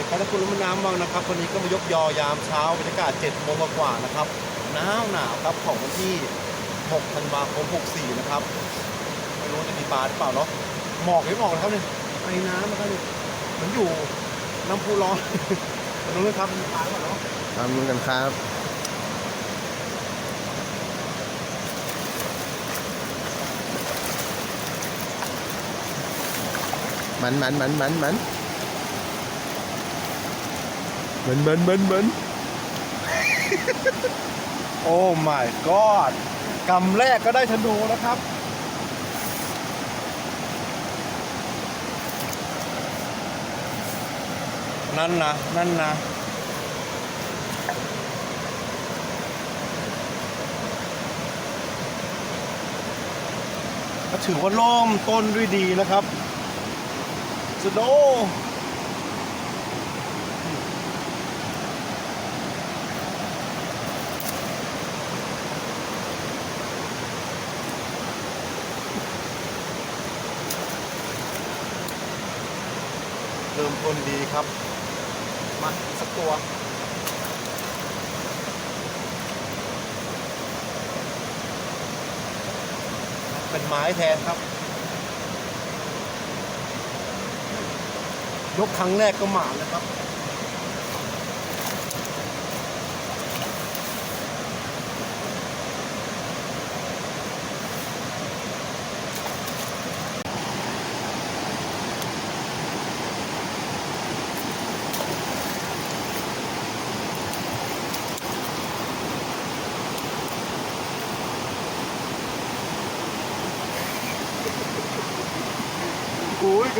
ด็กครับถ้าคุณรู้แม่น้ำบางนะครับวันนี้ก็มายกยอยามเช้าบรรยากาศ7โมงกว่าๆนะครับหนาวหนาวครับของวันที่6ธันวาคม64 นะครับไม่รู้จะมีปลาหรือเปล่าเนาะหมอกยังออกนะครับเนี่ยไอ้น้ำนะครับเนี่ยเหมือนอยู่น้ำพุร้อนมาดูเลยครับมีปลาหรือเปล่าเนาะตามลุ้นกันครับมันมันมันมันมัน มันมันมันมันโอ้ my god กำแรกก็ได้ธนูแล้วครับ นั่นนะ นั่นนะก็ถือว่าล่มต้นด้วยดีนะครับสโด คนดีครับ มาสักตัวเป็นไม้แทนครับ ยกครั้งแรกก็หมานะครับ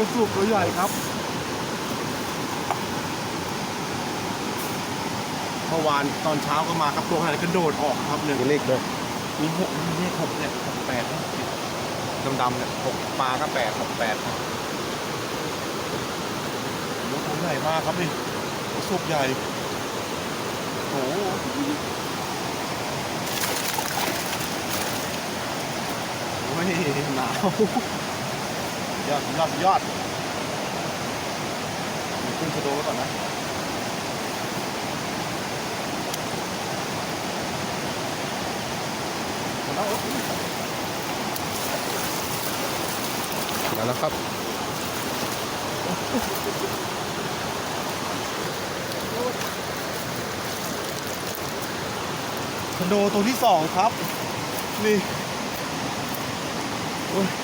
ระสุกตัวใหญ่ครับเมื่อวานตอนเช้าก็มาครับตัวขนาดกระโดดออกครับเนี่ยมีเลขด้วยมีหกมีเลขหกเนี่ยหกแปดนะดำๆเนี่ยหกปลาก็แปดหกแปดครับโอ้โหตัวใหญ่มากครับนี่กระสุกใหญ่โอ้โหโอ้ยหนาว ยอดยอดยอดขึ้นสะโดไว้ก่อนนะมาแล้วครับชะโดตัวที่สองครับ นี่โอ้ย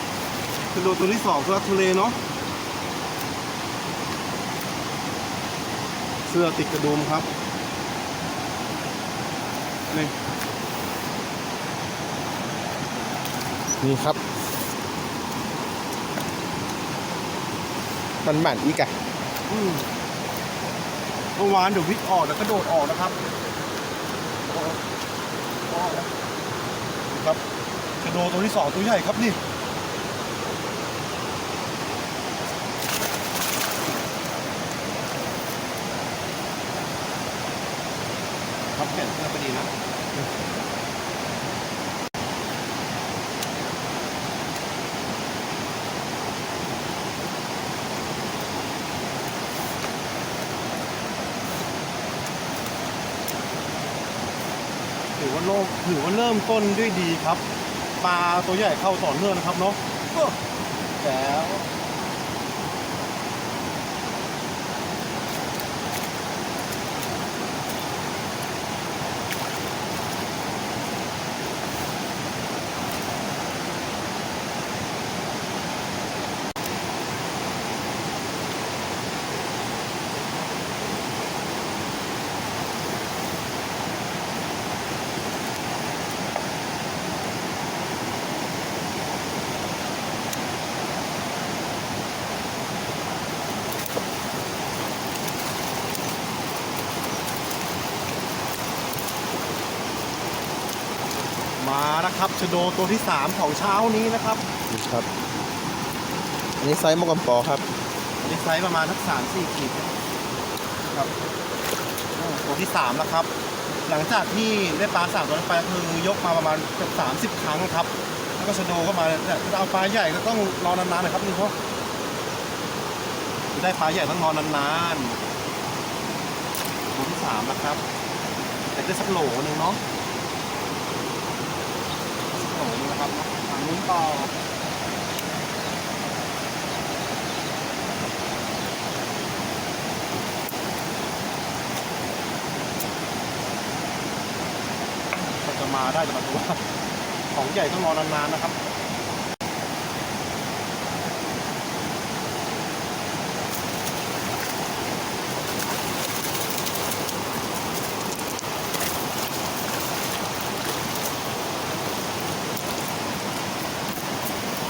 ชะโดตัวที่สองทุลักทุเลเนาะเสื้อติดกระดุมครับนี่นี่ครับมันหมันอีกอะอืมเมื่อวานเดี๋ยววิกออกแล้วกระโดดออกนะครับออกออกแล้วครับชะโดตัวที่สองตัวใหญ่ครับนี่ ครับเปลี่ยนเสื้อไป ดีนะถือว่าโล่งถือว่าเริ่มต้นด้วยดีครับ ปลาตัวใหญ่เข้าต่อเนื่องนะครับเนาะแล้ วมาแล้วครับชะโดตัวที่ 3 ของเช้านี้นะครับนี่ครับ อันนี้ไซส์มะกำปอครับ อันนี้ไซส์ประมาณทักสามสี่ขีดครับโอ้ตัวที่3แล้วครับ หลังจากที่ได้ปลาสามตัวนั้นไปก็คือยกมาประมาณเกือบสามสิบครั้งครับ แล้วก็ชะโดก็มาเนี่ยจะเอาปลาใหญ่ก็ต้องรอนานๆหน่อยครับนี่เพราะได้ปลาใหญ่ต้องนอนนานๆตัวที่สามนะครับแต่ได้สักโหลหนึ่งเนาะสักโหลห นึงนะครับทางนู้นต่อจะมาได้จะมาตัวของใหญ่ต้องรอนานๆนะครับ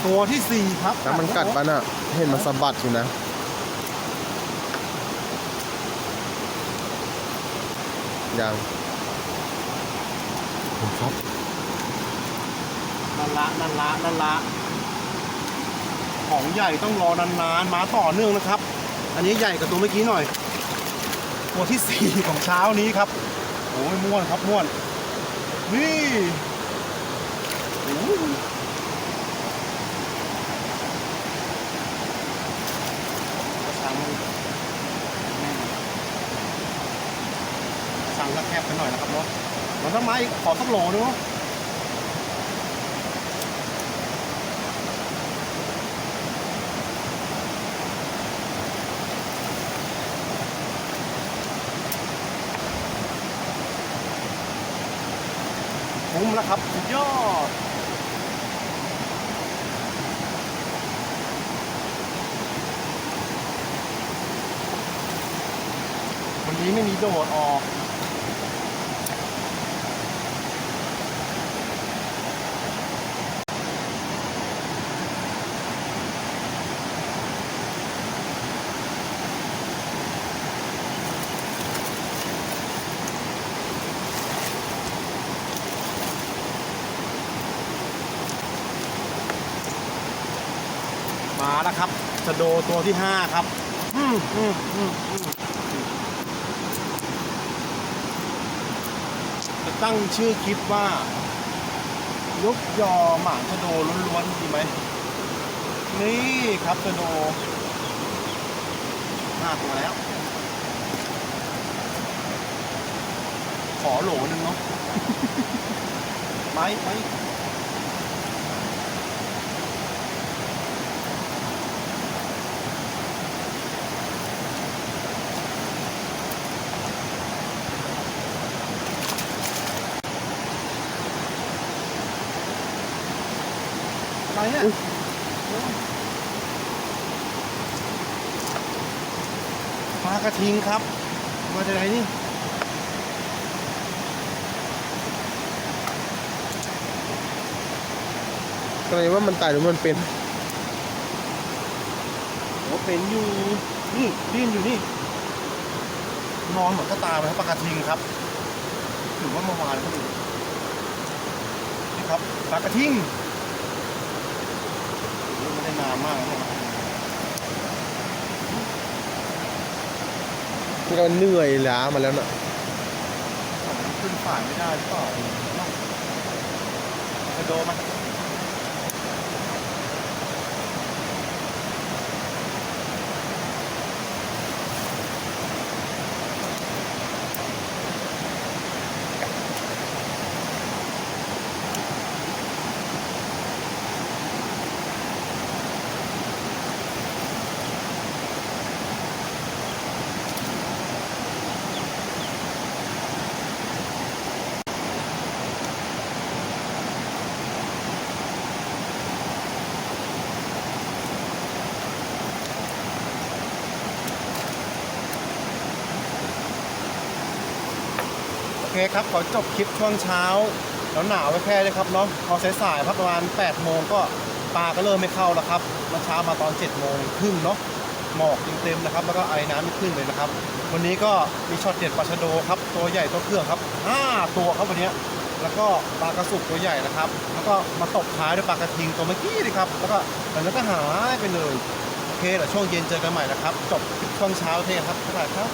ตัวที่สี่ครับแล้วมันกัดปะน่ะ เห็นมันสะบัดอยู่นะ ยังครับนั่นละนั่นละนั่นละ ของใหญ่ต้องรอนานๆ มาต่อเนื่องนะครับ อันนี้ใหญ่กว่าตัวเมื่อกี้หน่อย ตัวที่สี่ของเช้านี้ครับ โอ้ยม่วนครับม่วน นี่โอ้ยกระชังกระชัง ก็แคบไปหน่อยนะครับเนาะมันทำไมขอสักโลนึงเนาะคุ้มแล้วครับ สุดยอดวันนี้ไม่มีโดดออก แล้วครับจะโดตัวที่ห้าครับอืมอืมอืมอืมจะตั้งชื่อคลิปว่ายกยอหมางชะโดล้วนๆดีไหมนี่ครับชะโดห้าตัวแล้ว ขอโหลหนึ่งเนาะไม้ไม้ ไรเนี่ยปลากระทิงครับ มาจากไหนนี่ก็เลยว่ามันตายหรือมันเป็นโอ้เป็นอยู่ นี่ดิ้นอยู่นี่ นอนเหมือนกระตายไปครับปลากระทิงครับถือว่าเมื่อวานก็ดูนี่ครับปลากระทิงโอ้ไม่ได้ นานมากแล้วนะมันก็เหนื่อยล้ามาแล้วน่ะขึ้นฝ่ายไม่ได้หรือเปล่าเนอะจะโดนไหม คครับ ขอจบคลิปช่วงเช้าแล้วหนาวไว้แค่เลยครับเนาะพอสายๆพักประมาณ8โมงก็ปลาก็เริ่มไม่เข้าแล้วครับเมื่อเช้ามาตอน7โมงครึ่งเนาะหมอกเต็มๆนะครับ แล้วก็ไอ้น้ำไม่ขึ้นเลยนะครับ วันนี้ก็มีช็อตเด็ดปลาชะโดครับ ตัวใหญ่ตัวเครื่องครับ 5 ตัวครับวันนี้แล้วก็ปลากระสุกตัวใหญ่นะครับ แล้วก็มาตบท้ายด้วยปลากระทิงตัวเมื่อกี้เลยครับ แล้วก็แล้วก็หายไปเลย โอเคเดี๋ยวช่วงเย็นเจอกันใหม่นะครับ จบคลิปช่วงเช้าเท่ครับบ๊ายบายครับ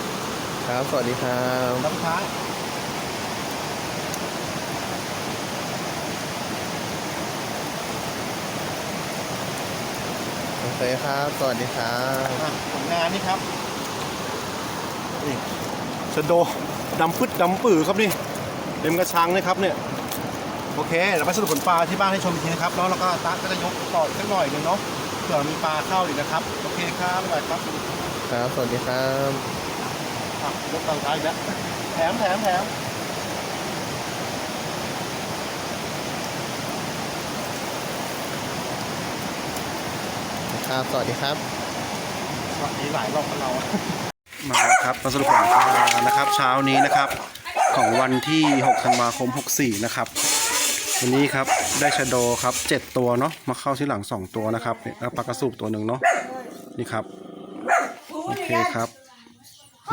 ครับ สวัสดีครับน้ำท้าย เคครับ สวัสดีครับอะผลงานนี่ครับนี่ชะโดดำพึดดำปือครับนี่เต็มกระชังเลยครับเนี่ยโอเคเดี๋ยวไปสรุปผลปลาที่บ้านให้ชมอีกทีนะครับแล้วเราก็ตาก็จะยกต่ออีกสักหน่อยหนึงเนาะเผื่อมีปลาเข้าอีกนะครับโอเคครับบ๊ายบายครับครับ สวัสดีครับ อะยกต่างท้ายอีกแล้วแถมแถมแถม ครับ สวัสดีครับสวัสดีหลายรอบกันเรา มาครับมาสรุปผลปลานะครับ เช้านี้นะครับ ของวันที่6ธันวาคม 64 นะครับ วันนี้ครับได้ชะโดครับ 7 ตัวเนาะมาเข้าที่หลัง 2 ตัวนะครับเนี่ยแล้วปลากระสูบตัวหนึ่งเนาะนี่ครับ โอเคครับ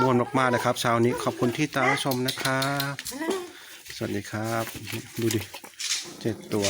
ม่วนมากๆนะครับเช้านี้ขอบคุณที่ตามชมนะครับ สวัสดีครับ ดูดิเจ็ดตัว